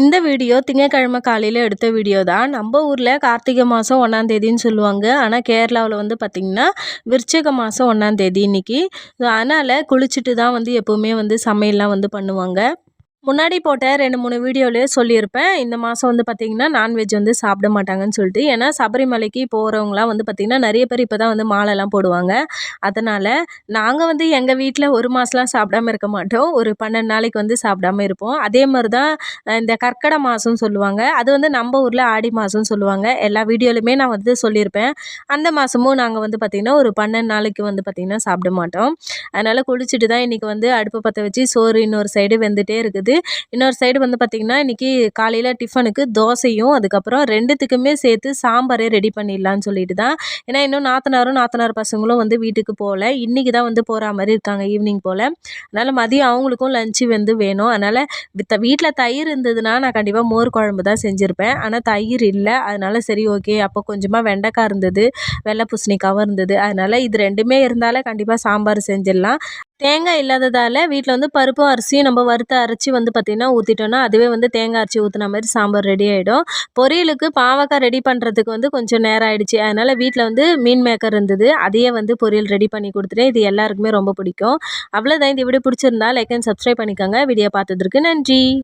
இந்த வீடியோ திங்கக்கிழமை காலையில் எடுத்த வீடியோ தான். நம்ம ஊரில் கார்த்திகை மாதம் ஒன்றாந்தேதின்னு சொல்லுவாங்க. ஆனால் கேரளாவில் வந்து பார்த்திங்கன்னா விருச்சக மாதம் ஒன்றாந்தேதி இன்றைக்கி அதனால் குளிச்சுட்டு தான் வந்து எப்போவுமே வந்து சமையல்லாம் வந்து பண்ணுவாங்க. முன்னாடி போட்ட ரெண்டு மூணு வீடியோலேயே சொல்லியிருப்பேன். இந்த மாதம் வந்து பார்த்திங்கன்னா நான்வெஜ் வந்து சாப்பிட மாட்டாங்கன்னு சொல்லிட்டு. ஏன்னா சபரிமலைக்கு போகிறவங்களாம் வந்து பார்த்திங்கன்னா நிறைய பேர் இப்போ தான் வந்து மாலைலாம் போடுவாங்க. அதனால் நாங்கள் வந்து எங்கள் வீட்டில் ஒரு மாதம்லாம் சாப்பிடாம இருக்க மாட்டோம். ஒரு பன்னெண்டு நாளைக்கு வந்து சாப்பிடாம இருப்போம். அதே மாதிரி தான் இந்த கற்கடை மாதம் சொல்லுவாங்க. அது வந்து நம்ம ஊரில் ஆடி மாதம் சொல்லுவாங்க. எல்லா வீடியோலையுமே நான் வந்து சொல்லியிருப்பேன். அந்த மாதமும் நாங்கள் வந்து பார்த்திங்கன்னா ஒரு பன்னெண்டு நாளைக்கு வந்து பார்த்திங்கன்னா சாப்பிட மாட்டோம். அதனால் குளிச்சுட்டு தான் இன்றைக்கி வந்து அடுப்பு பற்ற வச்சு சோறு இன்னொரு சைடு வெந்துகிட்டே இருக்குது. இன்னொரு சைடு வந்து பார்த்திங்கன்னா இன்றைக்கி காலையில் டிஃபனுக்கு தோசையும் அதுக்கப்புறம் ரெண்டுத்துக்குமே சேர்த்து சாம்பாரே ரெடி பண்ணிடலான்னு சொல்லிட்டு தான். ஏன்னா இன்னும் நாத்தனாரும் நாத்தனார் பசங்களும் வந்து வீட்டுக்கு போகல. இன்றைக்கி தான் வந்து போகிற மாதிரி இருக்காங்க ஈவினிங் போல். அதனால் மதியம் அவங்களுக்கும் லஞ்சு வந்து வேணும். அதனால் வித்த வீட்டில் தயிர் இருந்ததுன்னா நான் கண்டிப்பாக மோர் குழம்பு தான் செஞ்சுருப்பேன். ஆனால் தயிர் இல்லை. அதனால் சரி ஓகே அப்போ கொஞ்சமாக வெண்டைக்காய் இருந்தது வெள்ளை பூசணிக்காவும் இருந்தது. அதனால் இது ரெண்டுமே இருந்தாலே கண்டிப்பாக சாம்பார் செஞ்சிடலாம். தேங்காய் இல்லாததால் வீட்டில் வந்து பருப்பும் அரிசியும் நம்ம வறுத்த அரைச்சி வந்து பார்த்திங்கன்னா ஊற்றிட்டோன்னா அதுவே வந்து தேங்காய் அரைச்சி ஊற்றின மாதிரி சாம்பார் ரெடி ஆகிடும் பொரியலுக்கு பாவக்காய் ரெடி பண்ணுறதுக்கு வந்து கொஞ்சம் நேரம் ஆகிடுச்சி அதனால் வீட்டில் வந்து மீன் மேக்கர் இருந்தது. அதையே வந்து பொரியல் ரெடி பண்ணி கொடுத்துட்டேன். இது எல்லாருக்குமே ரொம்ப பிடிக்கும். அவ்வளோதான் இந்த வீடியோ பிடிச்சிருந்தா லைக் அண்ட் சப்ஸ்கிரைப் பண்ணிக்கோங்க. வீடியோ பார்த்ததுக்கு நன்றி.